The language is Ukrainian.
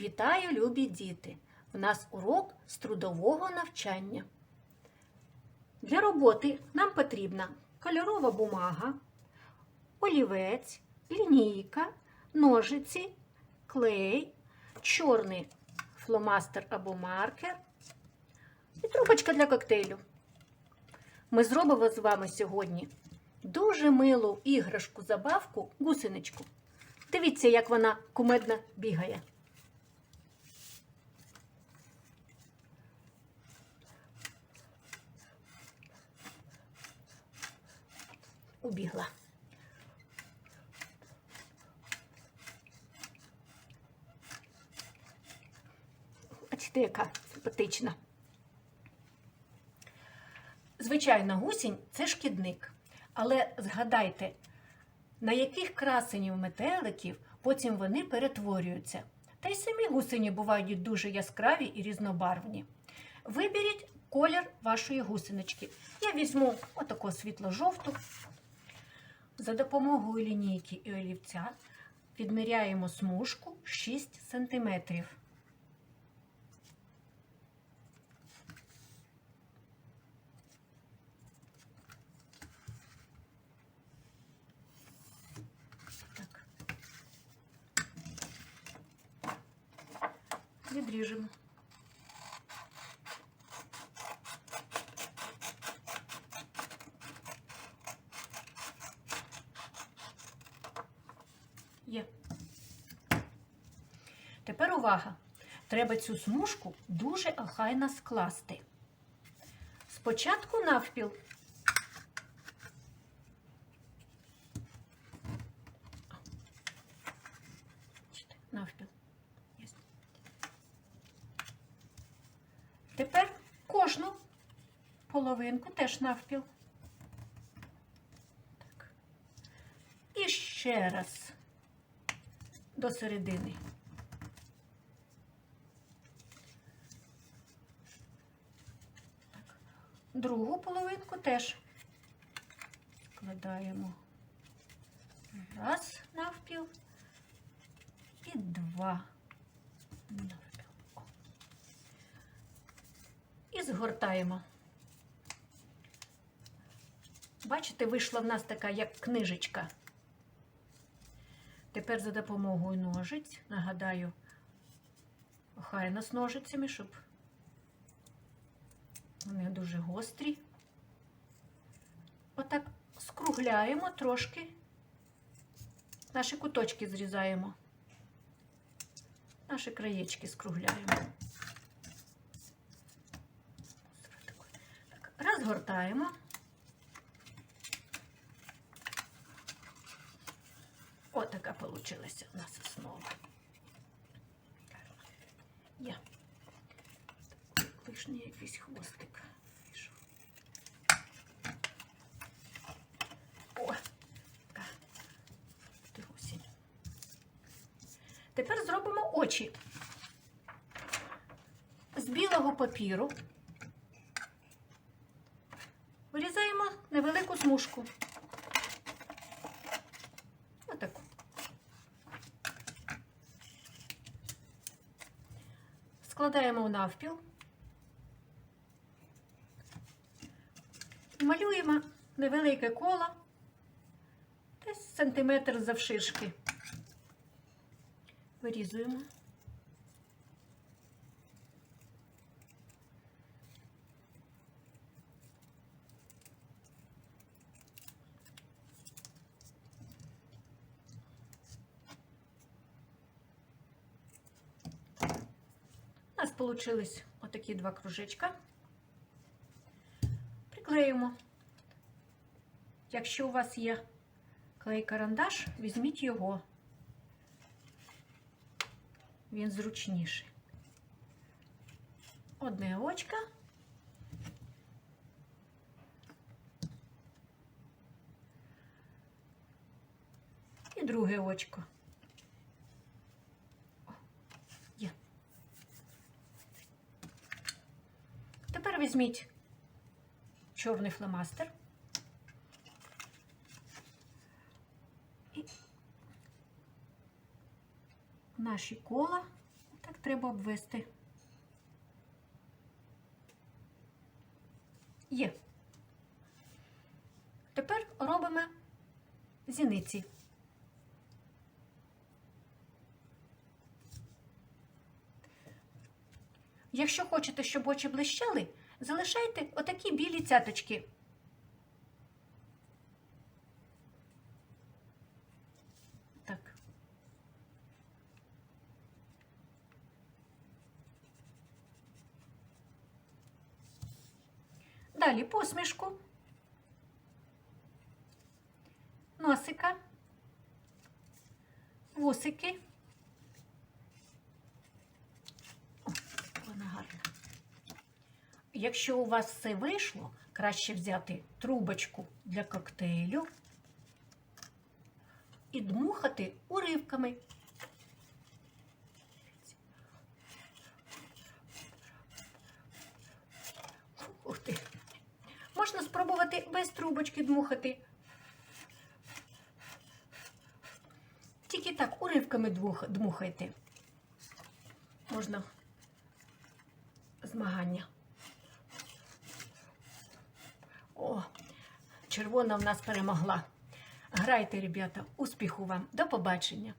Вітаю, любі діти! У нас урок з трудового навчання. Для роботи нам потрібна кольорова бумага, олівець, лінійка, ножиці, клей, чорний фломастер або маркер і трубочка для коктейлю. Ми зробимо з вами сьогодні дуже милу іграшку забавку гусеничку. Дивіться, як вона кумедно бігає. Убігла. Бачите, яка симпатична. Звичайно, гусінь це шкідник. Але згадайте, на яких красенів метеликів потім вони перетворюються. Та й самі гусені бувають дуже яскраві і різнобарвні. Виберіть колір вашої гусенички. Я візьму отаку світло-жовту. За допомогою лінійки і олівця відміряємо смужку 6 см. Відріжемо. Є. Тепер увага. Треба цю смужку дуже охайно скласти. Спочатку навпіл. Навпіл. Тепер кожну половинку теж навпіл. Так. І ще раз до середини. Так. Другу половинку теж складаємо раз навпіл і два навпіл. І згортаємо. Бачите, вийшла в нас така як книжечка. Тепер за допомогою ножиць, нагадаю, охайно з ножицями, щоб вони дуже гострі. Отак скругляємо трошки, наші куточки зрізаємо, наші краєчки скругляємо. Розгортаємо. Така получилася у нас основа. Є. Лишній якийсь хвостик. пішов. О, така. Ти. Тепер зробимо очі. З білого папіру вирізаємо невелику смужку. Отаку. Складаємо навпіл. Малюємо невелике коло, десь сантиметр завширшки. Вирізуємо. Получились отакі два кружечка. Приклеїмо. Якщо у вас є клей-карандаш, візьміть його. Він зручніший. Одне очко. І друге очко. О, Є. Тепер візьміть чорний фломастер. І наші кола Так треба обвести. Є. Тепер робимо зіниці. Якщо хочете, щоб очі блищали, залишайте отакі білі цяточки. Так. Далі посмішку, носика, вусики. О, вона гарна. Якщо у вас все вийшло, краще взяти трубочку для коктейлю і дмухати уривками. Ух ти. Можна спробувати без трубочки дмухати. Тільки так уривками дмухайте. Можна змагання. О, червона в нас перемогла. Грайте, ребята, успіху вам. До побачення.